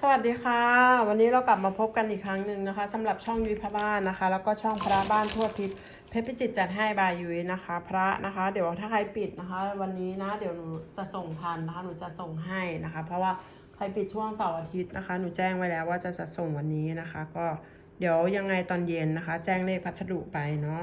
สวัสดีค่ะ วันนี้เรากลับมาพบกันอีกครั้งหนึ่งนะคะสำหรับช่องยุ้ยพระบ้านนะคะ แล้วก็ช่องพระบ้านทั่วทิศเพชรพิจิตรจัดให้บายยุ้ยนะคะ พระนะคะ เดี๋ยวถ้าใครปิดนะคะ วันนี้นะเดี๋ยวหนูจะส่งทันนะคะ หนูจะส่งให้นะคะ เพราะว่าใครปิดช่วงเสาร์อาทิตย์นะคะ หนูแจ้งไว้แล้วว่าจะจะส่งวันนี้นะคะ ก็เดี๋ยวยังไงตอนเย็นนะคะ แจ้งเลขพัสดุไปเนาะ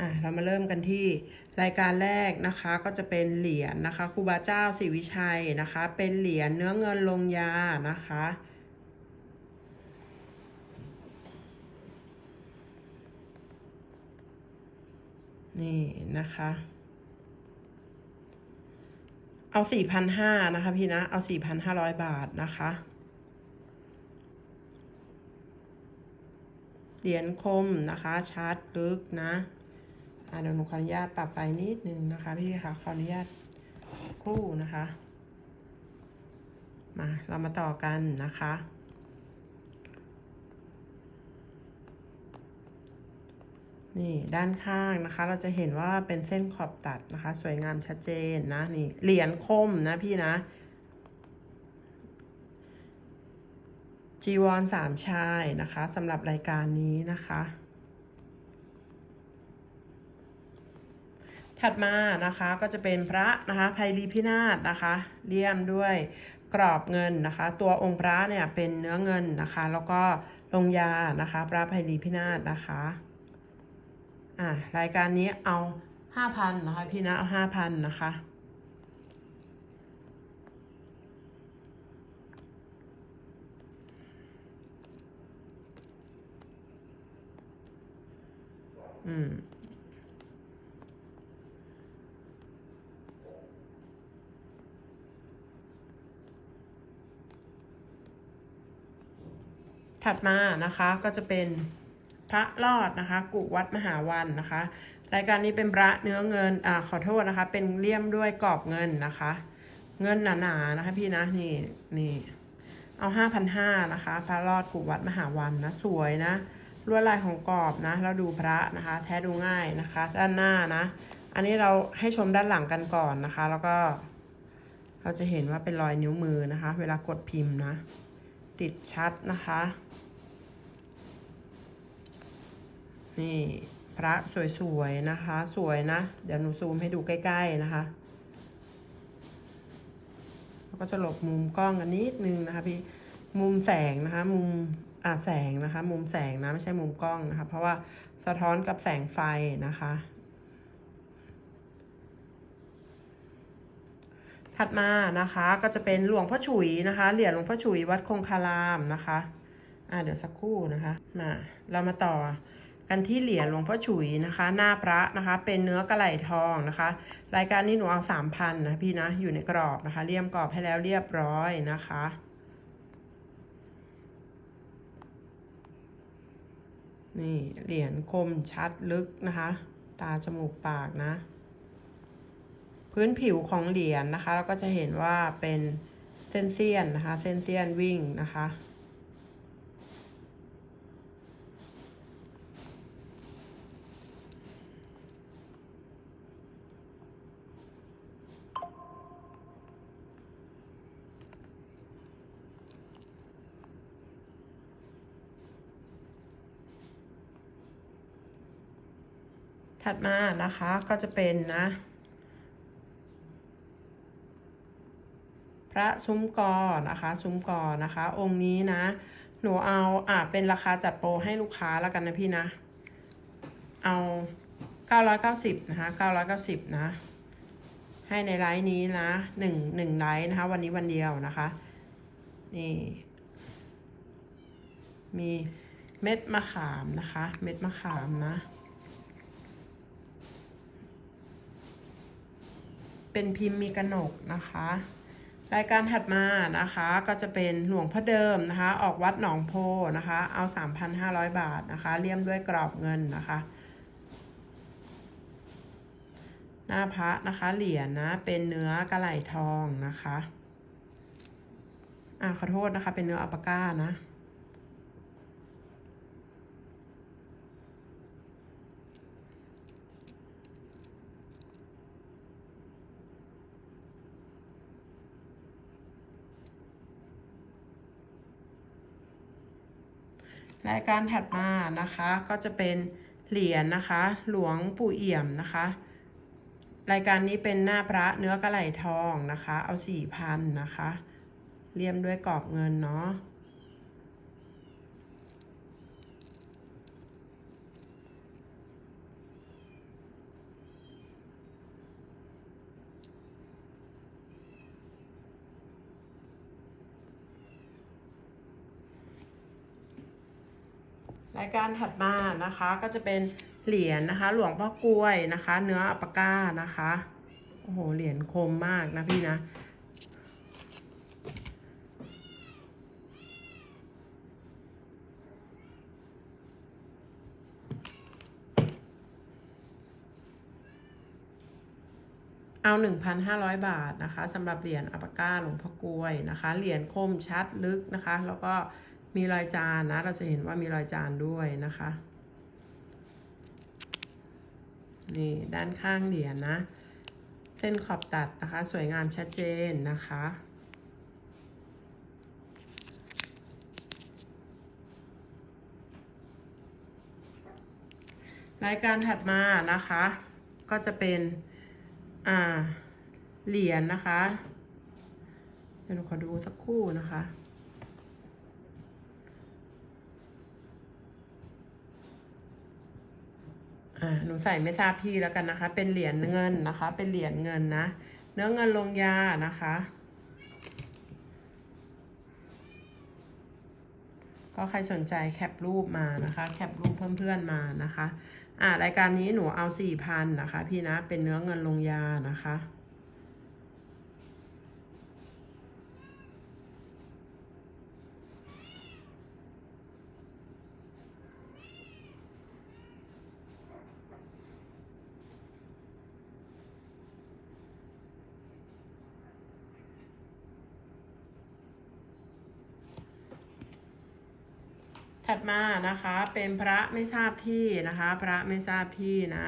อะเรามาเริ่มกันที่รายการแรกนะคะก็จะเป็นเหรียญนะคะครูบาเจ้าศรีวิชัยนะคะ เป็นเหรียญเนื้อเงินลงยานะคะนี่นะคะ เอาสี่พันห้านะคะพี่นะ เอาสี่พันห้าร้อยบาทนะคะ เหรียญคมนะคะ ชาร์จลึกนะ อะเดี๋ยวหนูขออนุญาตปรับไฟนิดนึงนะคะ พี่คะขออนุญาตครู่นะคะ มาเรามาต่อกันนะคะ นี่ด้านข้างนะคะ เราจะเห็นว่าเป็นเส้นขอบตัดนะคะ สวยงามชัดเจนนะนี่เหรียญคมนะพี่นะจีวรสามชายนะคะสำหรับรายการนี้นะคะ ถัดมานะคะก็จะเป็นพระนะคะไพรีพินาศนะคะเลี่ยมด้วยกรอบเงินนะคะ ตัวองค์พระเนี่ยเป็นเนื้อเงินนะคะ แล้วก็ลงยานะคะพระไพรีพินาศนะคะอ่ารายการนี้เอาห้าพันนะคะพี่นะเอาห้าพันนะคะอืม ถัดมานะคะก็จะเป็นพระรอดนะคะกุวัดมหาวันนะคะ รายการนี้เป็นพระเนื้อเงินอ่าขอโทษนะคะ เป็นเลี่ยมด้วยกรอบเงินนะคะ เงินหนาๆนะคะพี่นะนี่นี่เอาห้าพันห้านะคะ พระรอดกุวัดมหาวันนะสวยนะลวดลายของกรอบนะแล้วดูพระนะคะ แท้ดูง่ายนะคะ ด้านหน้านะ อันนี้เราให้ชมด้านหลังกันก่อนนะคะ แล้วก็ เราจะเห็นว่าเป็นรอยนิ้วมือนะคะ เวลากดพิมพ์นะ ติดชัดนะคะ นี่พระสวยๆนะคะ สวยนะ เดี๋ยวหนูซูมให้ดูใกล้ ๆนะคะแล้วก็จะหลบมุมกล้องกันนิดนึงนะคะพี่มุมแสงนะคะ มุมอ่าแสงนะคะ มุมแสงนะไม่ใช่มุมกล้องนะคะ เพราะว่าสะท้อนกับแสงไฟนะคะ ถัดมานะคะก็จะเป็นหลวงพ่อฉุยนะคะ เหรียญหลวงพ่อฉุยวัดคงคารามนะคะอ่าเดี๋ยวสักครู่นะคะมาเรามาต่อกันที่เหรียญหลวงพ่อฉุยนะคะ หน้าพระนะคะ เป็นเนื้อกระไหลทองนะคะ รายการนี้หนูเอาสามพันนะพี่นะอยู่ในกรอบนะคะ เลี่ยมกรอบให้แล้วเรียบร้อยนะคะนี่เหรียญคมชัดลึกนะคะ ตาจมูกปากนะ พื้นผิวของเหรียญนะคะ เราก็จะเห็นว่าเป็นเส้นเสี้ยนนะคะ เส้นเสี้ยนวิ่งนะคะถัดมานะคะก็จะเป็นนะ ระซุ้มกอนะคะซุ้มกอนะคะ องค์นี้นะหนูเอาอ่าเป็นราคาจัดโปรให้ลูกค้าแล้วกันนะพี่นะ เอา 990นะคะ990 นะ ให้ในไลน์นี้นะหนึ่งหนึ่งไลน์นะคะ วันนี้วันเดียวนะคะ นี่ มีเม็ดมะขามนะคะ เม็ดมะขามนะเป็นพิมพ์มีกระหนกนะคะ รายการถัดมานะคะก็จะเป็นหลวงพ่อเดิมนะคะ ออกวัดหนองโพนะคะ เอา 3,500 บาทนะคะเลี่ยมด้วยกรอบเงินนะคะ หน้าพระนะคะเหรียญนะเป็นเนื้อกระไหลทองนะคะอ่าขอโทษนะคะเป็นเนื้ออัปปาก้านะ รายการถัดมานะคะก็จะเป็นเหรียญนะคะ หลวงปู่เอี่ยมนะคะ รายการนี้เป็นหน้าพระเนื้อกระไหลทองนะคะ เอาสี่พันนะคะ เลี่ยมด้วยกรอบเงินเนาะ รายการถัดมานะคะก็จะเป็นเหรียญนะคะ หลวงพ่อกล้วยนะคะ เนื้ออัปปาก้านะคะโอ้โหเหรียญคมมากนะพี่นะเอา 1,500 บาทนะคะสำหรับเหรียญอัปปาก้าหลวงพ่อกล้วยนะคะ เหรียญคมชัดลึกนะคะ แล้วก็ มีรอยจานนะ เราจะเห็นว่ามีรอยจานด้วยนะคะ นี่ด้านข้างเหรียญนะ เส้นขอบตัดนะคะ สวยงามชัดเจนนะคะ รายการถัดมานะคะ ก็จะเป็น อ่า เหรียญนะคะ เดี๋ยวหนูขอดูสักครู่นะคะ อ่าหนูใส่ไม่ทราบพี่แล้วกันนะคะ เป็นเหรียญเงินนะคะ เป็นเหรียญเงินนะ เนื้อเงินลงยานะคะ ก็ใครสนใจแคปรูปมานะคะ แคปรูปเพื่อนๆมานะคะ อ่ารายการนี้หนูเอาสี่พันนะคะ พี่นะ เป็นเนื้อเงินลงยานะคะ ถัดมานะคะเป็นพระไม่ทราบพี่นะคะ พระไม่ทราบพี่นะ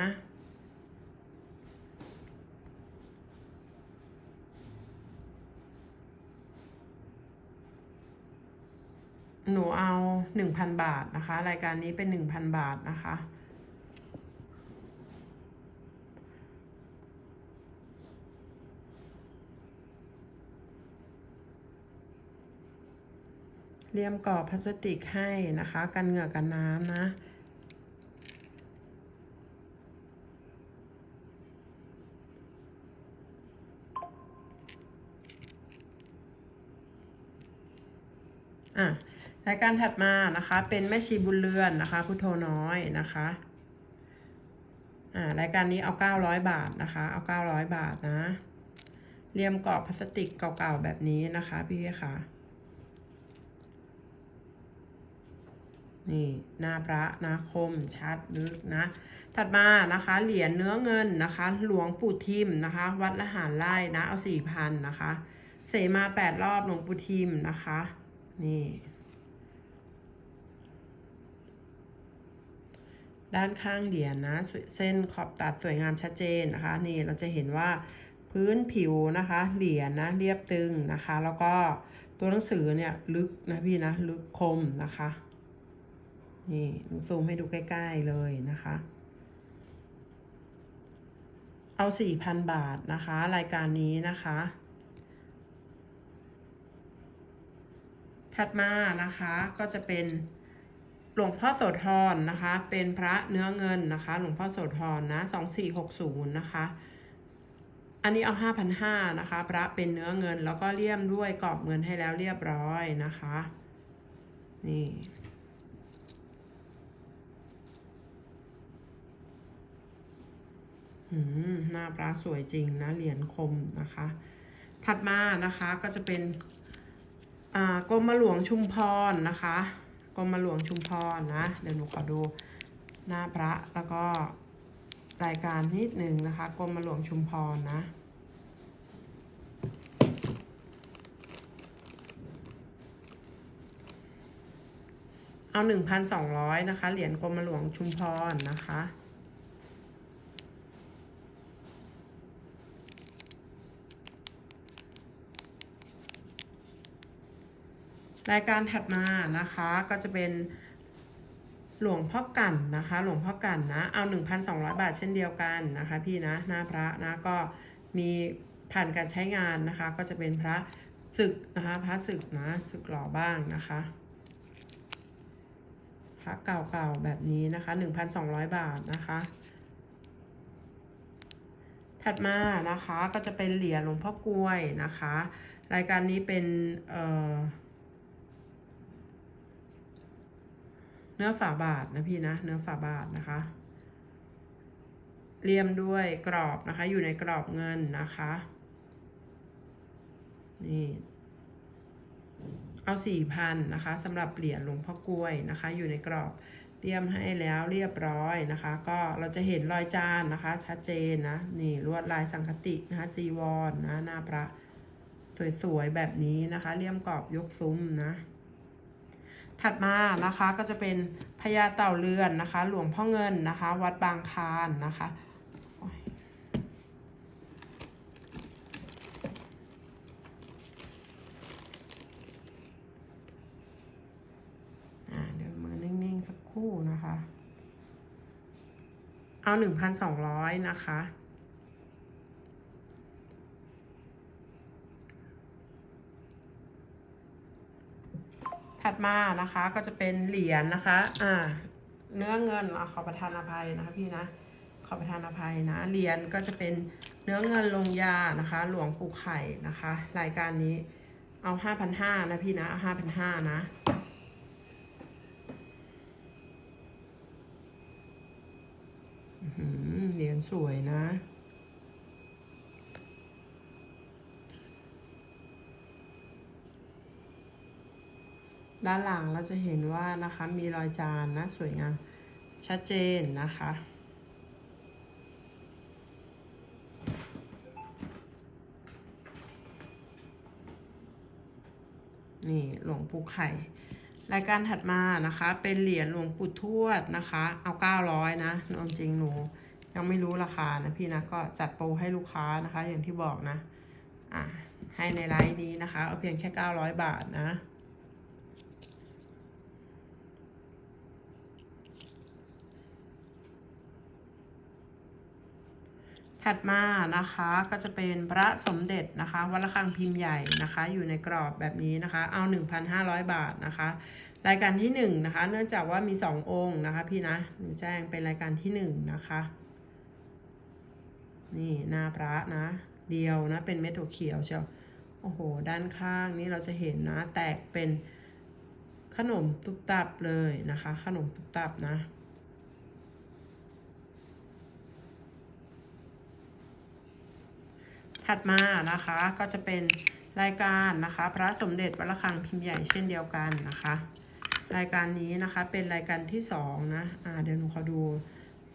หนูเอาหนึ่งพันบาทนะคะ รายการนี้เป็นหนึ่งพันบาทนะคะ เลี่ยมกรอบพลาสติกให้นะคะ กันเหงื่อกันน้ำนะอะรายการถัดมานะคะเป็นแม่ชีบุญเรือนนะคะพุทโธน้อยนะคะอ่ารายการนี้เอา 900 บาทนะคะ เอา 900 บาทนะเลี่ยมกรอบพลาสติกเก่าๆแบบนี้นะคะพี่ค่ะ นี่หน้าพระนะคมชัดลึกนะถัดมานะคะเหรียญเนื้อเงินนะคะ หลวงปู่ทิมนะคะ วัดละหารไร่นะเอาสี่พันนะคะ เสมาแปดรอบหลวงปู่ทิมนะคะ นี่ ด้านข้างเหรียญนะเส้นขอบตัดสวยงามชัดเจนนะคะ นี่เราจะเห็นว่าพื้นผิวนะคะ เหรียญนะเรียบตึงนะคะ แล้วก็ตัวหนังสือเนี่ยลึกนะพี่นะลึกคมนะคะ นี่หนูซูมให้ดูใกล้ ๆเลยนะคะ เอาสี่พันบาทนะคะ รายการนี้นะคะ ถัดมานะคะก็จะเป็นหลวงพ่อโสธรนะคะ เป็นพระเนื้อเงินนะคะ หลวงพ่อโสธรนะสองสี่หกศูนย์นะคะ อันนี้เอาห้าพันห้านะคะ พระเป็นเนื้อเงินแล้วก็เลี่ยมด้วยกรอบเงินให้แล้วเรียบร้อยนะคะ นี่ อืม หน้าปลาสวยจริงนะเหรียญคมนะคะ ถัดมานะคะก็จะเป็นอ่ากรมหลวงชุมพรนะคะกรมหลวงชุมพรนะ เดี๋ยวหนูขอดูหน้าพระแล้วก็รายการนิดหนึ่งนะคะกรมหลวงชุมพรนะเอาหนึ่งพันสองร้อยนะคะ เหรียญกรมหลวงชุมพรนะคะ รายการถัดมานะคะก็จะเป็นหลวงพ่อกันนะคะ หลวงพ่อกันนะ เอา 1,200 บาทเช่นเดียวกันนะคะ พี่นะหน้าพระนะก็มีผ่านการใช้งานนะคะ ก็จะเป็นพระศึกนะคะ พระศึกนะศึกหล่อบ้างนะคะ พระเก่าๆแบบนี้นะคะ 1,200 บาทนะคะ ถัดมานะคะก็จะเป็นเหรียญหลวงพ่อกล้วยนะคะ รายการนี้เป็นเอ่อ เนื้อฝาบาทนะพี่นะ เนื้อฝาบาทนะคะเลี่ยมด้วยกรอบนะคะ อยู่ในกรอบเงินนะคะ นี่ เอาสี่พันนะคะสำหรับเหรียญหลวงพ่อกล้วยนะคะ อยู่ในกรอบเลี่ยมให้แล้วเรียบร้อยนะคะ ก็เราจะเห็นรอยจานนะคะ ชัดเจนนะ นี่ลวดลายสังคตินะคะ จีวรนนะหน้าพระสวยๆแบบนี้นะคะเลี่ยมกรอบยกซุ้มนะ ถัดมานะคะก็จะเป็นพญาเต่าเรือนนะคะ หลวงพ่อเงินนะคะ วัดบางคานนะคะอ่าเดี๋ยวมือนิ่งๆ สักคู่นะคะ เอาหนึ่งพันสองร้อยนะคะ ถัดมานะคะก็จะเป็นเหรียญนะคะ อ่า เนื้อเงินอขอประทานอภัยนะคะพี่นะ ขอประทานอภัยนะ เหรียญก็จะเป็นเนื้อเงินลงยานะคะ หลวงปู่ไข่นะคะ รายการนี้เอาห้าพันห้านะพี่นะเอาห้าพันห้านะเหรียญสวยนะ ด้านหลังเราจะเห็นว่านะคะมีรอยจานนะสวยงามชัดเจนนะคะ นี่หลวงปู่ไข่ รายการถัดมานะคะเป็นเหรียญหลวงปู่ทวดนะคะ เอา 900 นะเอาจริงหนูยังไม่รู้ราคานะพี่นะก็จัดโปรให้ลูกค้านะคะอย่างที่บอกนะอะให้ในไลน์นี้นะคะเอาเพียงแค่ 900 บาทนะ ถัดมานะคะก็จะเป็นพระสมเด็จนะคะวัดระฆังพิมพ์ใหญ่นะคะ อยู่ในกรอบแบบนี้นะคะ เอา 1,500 บาทนะคะ รายการที่1นงนะคะ เนื่องจากว่ามี 2 องค์นะคะพี่นะหนูแจ้งเป็นรายการที่1นงนะคะนี่หน้าพระนะ เดียวนะเป็นเม็ดถั่วเขียวเชียวโอ้โห ด้านข้างนี้เราจะเห็นนะ แตกเป็นขนมตุบตับเลยนะคะ ขนมตุบตับนะ ถัดมานะคะก็จะเป็นรายการนะคะ พระสมเด็จวัดระฆังพิมพ์ใหญ่เช่นเดียวกันนะคะ รายการนี้นะคะเป็นรายการที่สองนะอ่าเดี๋ยวหนูขอดู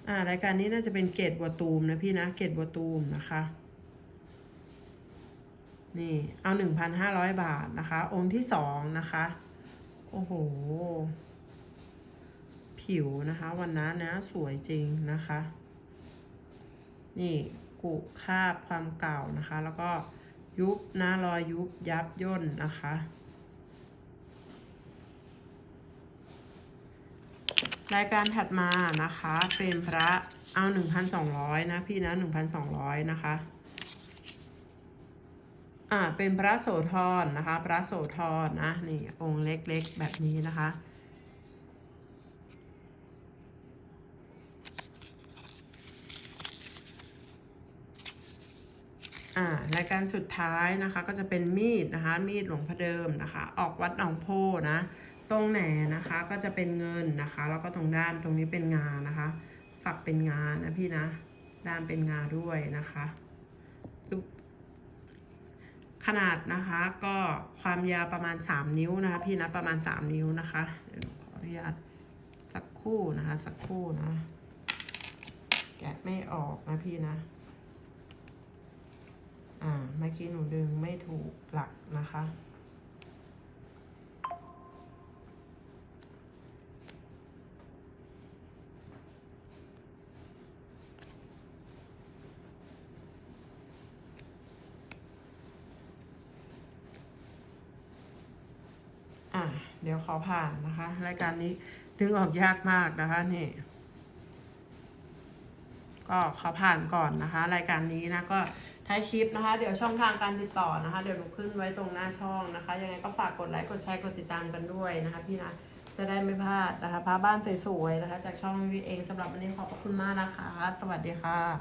อ่ารายการนี้น่าจะเป็นเกตบัวตูมนะพี่นะเกตบัวตูมนะคะนี่เอาหนึ่งพันห้าร้อยบาทนะคะ องค์ที่สองนะคะโอ้โห ผิวนะคะ วันนั้นนะสวยจริงนะคะ นี่ กุคาบความเก่านะคะ แล้วก็ยุบนะรอยยุบยับย่นนะคะ รายการถัดมานะคะเป็นพระเอา1,200นะพี่นะ1,200นะคะอ่าเป็นพระโสธรนะคะ พระโสธรนะนี่องค์เล็กๆแบบนี้นะคะ รายการสุดท้ายนะคะก็จะเป็นมีดนะคะ มีดหลวงพ่อเดิมนะคะ ออกวัดหนองโพนะ ตรงแหนนะคะก็จะเป็นเงินนะคะ แล้วก็ตรงด้ามตรงนี้เป็นงานะคะ ฝักเป็นงานะพี่นะ ด้ามเป็นงาด้วยนะคะขนาดนะคะก็ความยาวประมาณ 3 นิ้วนะคะพี่นะประมาณ 3 นิ้วนะคะเดี๋ยวขออนุญาตสักคู่นะคะ สักคู่นะ แกะไม่ออกนะพี่นะ อ่า เมื่อกี้หนูดึงไม่ถูกหลักนะคะ อ่า เดี๋ยวขอผ่านนะคะ รายการนี้ดึงออกยากมากนะคะนี่ก็ขอผ่านก่อนนะคะ รายการนี้นะก็ ท้ายชิปนะคะ เดี๋ยวช่องทางการติดต่อนะคะ เดี๋ยวหนูขึ้นไว้ตรงหน้าช่องนะคะ ยังไงก็ฝากกดไลค์กดแชร์กดติดตามกันด้วยนะคะ พี่นะจะได้ไม่พลาดนะคะพาบ้านสวยๆนะคะ จากช่องวิเองสำหรับวันนี้ขอบพระคุณมากนะคะ สวัสดีค่ะ